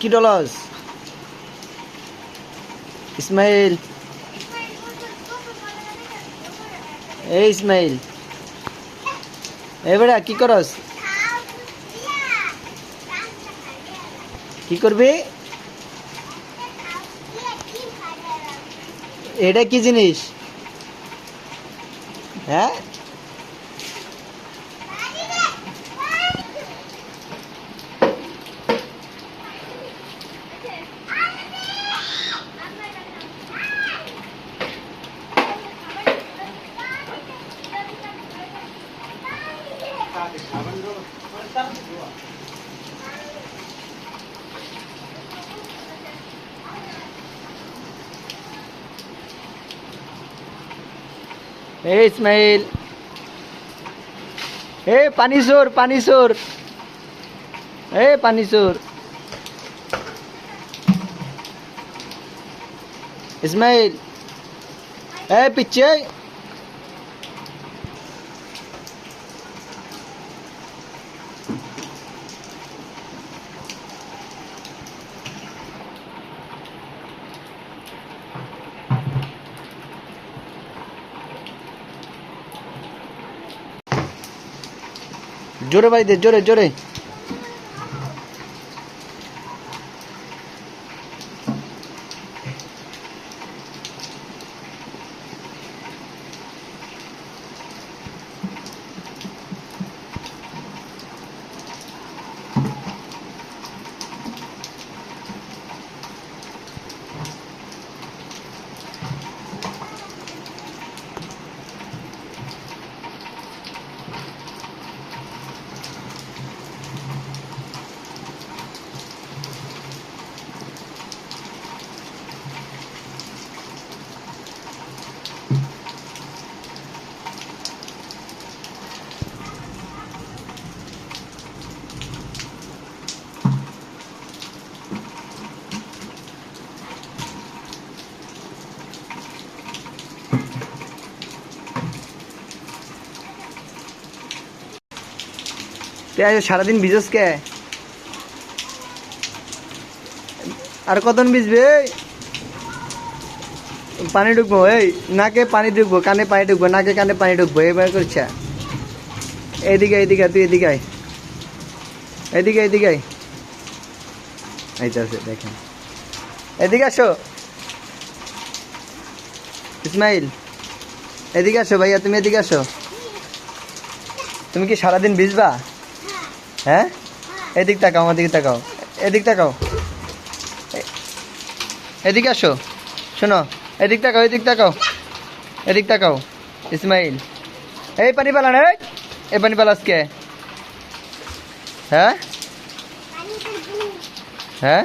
কি ডলস? ইসমাইল। এই ইসমাইল। এই বেড়া, কি করস? কি করবি? এটা কি জিনিস? হ্যাঁ? এই ইসমাইল এ পানি চোর পানি চোর এ পানি চোর ইসমাইল এ পিচ্ছে Llore, Biden, llore, llore. সারাদিন ভিজস কে? আর কতক্ষণ ভিজবে পানি ঢুকবো এই নাকে পানি ঢুকবো কানে পানি ঢুকবো নাকে কানে পানি ঢুকবো এবার করছে। এইদিকে আয়, তুই এদিকে আয়। এদিকে এদিকে আয়। আছে দেখেন। এদিকে আসো। ইসমাইল এদিকে আসো ভাইয়া তুমি এদিকে আসো। তুমি কি সারাদিন ভিজবা? হ্যাঁ? এদিক তাকাও, আমার দিকে তাকাও। এদিক তাকাও। এদিকে আসো। শোনো, এদিক তাকাও এদিক তাকাও। এদিক তাকাও। ইসমাইল। এই পানি পালান এই। পানি পালাস কে হ্যাঁ? হ্যাঁ?